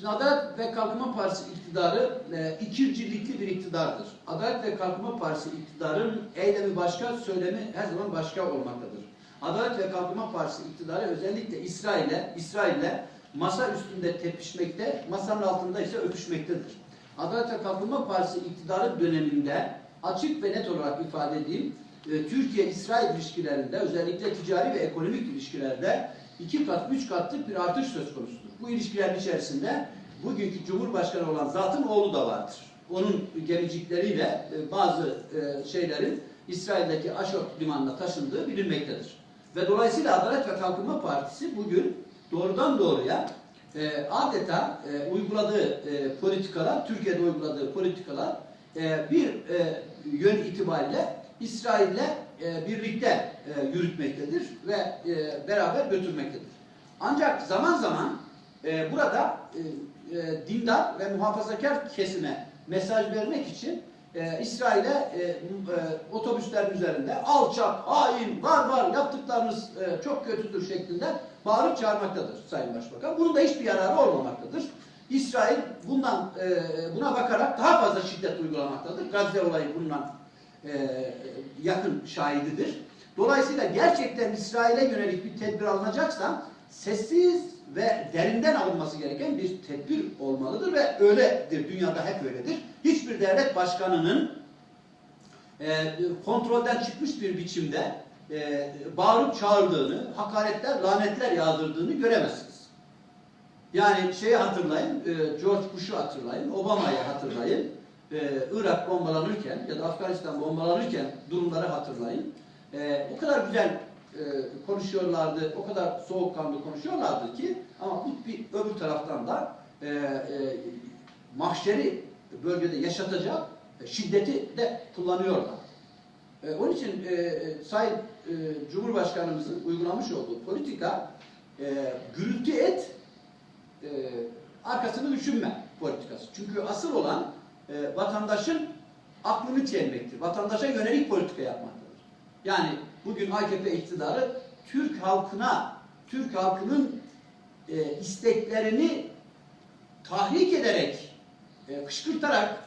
Şimdi Adalet ve Kalkınma Partisi iktidarı e, ikircilikli bir iktidardır. Adalet ve Kalkınma Partisi iktidarın eylemi başka, söylemi her zaman başka olmaktadır. Adalet ve Kalkınma Partisi iktidarı özellikle İsrail'e, İsrail'le masa üstünde tepişmekte, masanın altında ise öpüşmektedir. Adalet ve Kalkınma Partisi iktidarı döneminde açık ve net olarak ifade edeyim, Türkiye-İsrail ilişkilerinde özellikle ticari ve ekonomik ilişkilerde iki kat, üç katlık bir artış söz konusudur. Bu ilişkilerin içerisinde bugünkü Cumhurbaşkanı olan zatın oğlu da vardır. Onun gemicikleriyle e, bazı e, şeylerin İsrail'deki Aşot limanına taşındığı bilinmektedir. Ve dolayısıyla Adalet ve Kalkınma Partisi bugün doğrudan doğruya e, adeta e, uyguladığı e, politikalar, Türkiye'de uyguladığı politikalar e, bir e, yön itibariyle İsrail'le e, birlikte e, yürütmektedir ve e, beraber götürmektedir. Ancak zaman zaman e, burada e, e, dindar ve muhafazakar kesime mesaj vermek için e, İsrail'e e, e, otobüslerin üzerinde alçak, hain, barbar yaptıklarınız e, çok kötüdür şeklinde bağırıp çağırmaktadır Sayın Başbakan. Bunun da hiçbir yararı olmamaktadır. İsrail bundan e, buna bakarak daha fazla şiddet uygulamaktadır. Gazze olayı bundan yakın şahididir. Dolayısıyla gerçekten İsrail'e yönelik bir tedbir alınacaksa sessiz ve derinden alınması gereken bir tedbir olmalıdır ve öyledir. Dünyada hep öyledir. Hiçbir devlet başkanının e, kontrolden çıkmış bir biçimde e, bağırıp çağırdığını, hakaretler, lanetler yağdırdığını göremezsiniz. Yani şeyi hatırlayın, e, George Bush'u hatırlayın, Obama'yı hatırlayın, e, Irak bombalanırken ya da Afganistan bombalanırken durumları hatırlayın. E, o kadar güzel e, konuşuyorlardı, o kadar soğukkanlı konuşuyorlardı ki ama bu bir öbür taraftan da e, e, mahşeri bölgede yaşatacak şiddeti de kullanıyorlar. E, onun için e, e, Sayın e, Cumhurbaşkanımızın uygulamış olduğu politika e, gürültü et, e, arkasını düşünme politikası. Çünkü asıl olan e, vatandaşın aklını çelmektir. Vatandaşa yönelik politika yapmaktadır. Yani bugün AKP iktidarı Türk halkına, Türk halkının e, isteklerini tahrik ederek, e, kışkırtarak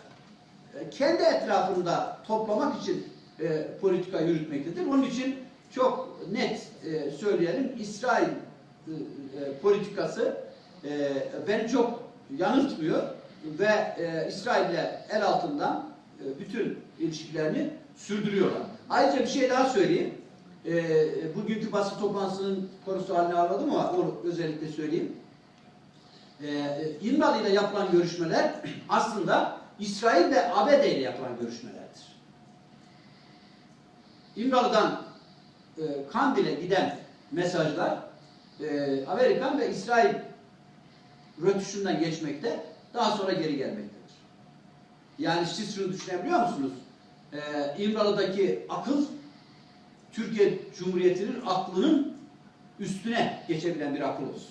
e, kendi etrafında toplamak için e, politika yürütmektedir. Onun için çok net e, söyleyelim, İsrail e, e, politikası e, beni çok yanıltmıyor ve e, İsrail'le el altından e, bütün ilişkilerini sürdürüyorlar. Ayrıca bir şey daha söyleyeyim. E, bugünkü basın toplantısının konusu haline almadım ama onu özellikle söyleyeyim. E, İmralı ile yapılan görüşmeler aslında İsrail ve ABD ile yapılan görüşmelerdir. İmralı'dan e, Kandil'e giden mesajlar e, Amerikan ve İsrail rötuşundan geçmekte daha sonra geri gelmektedir. Yani siz şunu düşünebiliyor musunuz? Ee, İmralı'daki akıl Türkiye Cumhuriyeti'nin aklının üstüne geçebilen bir akıl olsun.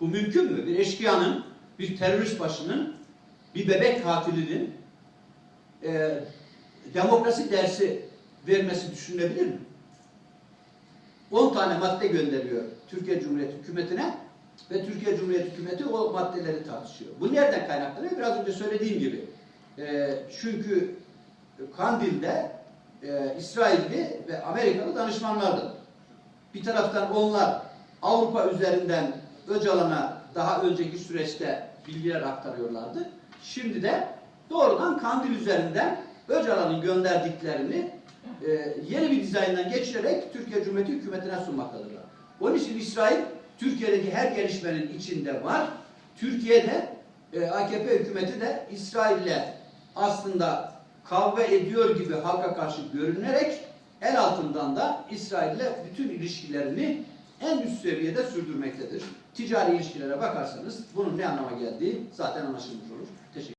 Bu mümkün mü? Bir eşkıyanın, bir terörist başının, bir bebek katilinin e, demokrasi dersi vermesi düşünülebilir mi? 10 tane madde gönderiyor Türkiye Cumhuriyeti hükümetine ve Türkiye Cumhuriyeti hükümeti o maddeleri tartışıyor. Bu nereden kaynaklanıyor? Biraz önce söylediğim gibi. E, çünkü Kandil'de e, İsrailli ve Amerikalı danışmanlardı. Bir taraftan onlar Avrupa üzerinden Öcalan'a daha önceki süreçte bilgiler aktarıyorlardı. Şimdi de doğrudan Kandil üzerinden Öcalan'ın gönderdiklerini e, yeni bir dizayndan geçirerek Türkiye Cumhuriyeti hükümetine sunmaktadırlar. Onun için İsrail Türkiye'deki her gelişmenin içinde var. Türkiye'de e, AKP hükümeti de İsrail'le aslında kavga ediyor gibi halka karşı görünerek el altından da İsrail'le bütün ilişkilerini en üst seviyede sürdürmektedir. Ticari ilişkilere bakarsanız bunun ne anlama geldiği zaten anlaşılmış olur. Teşekkür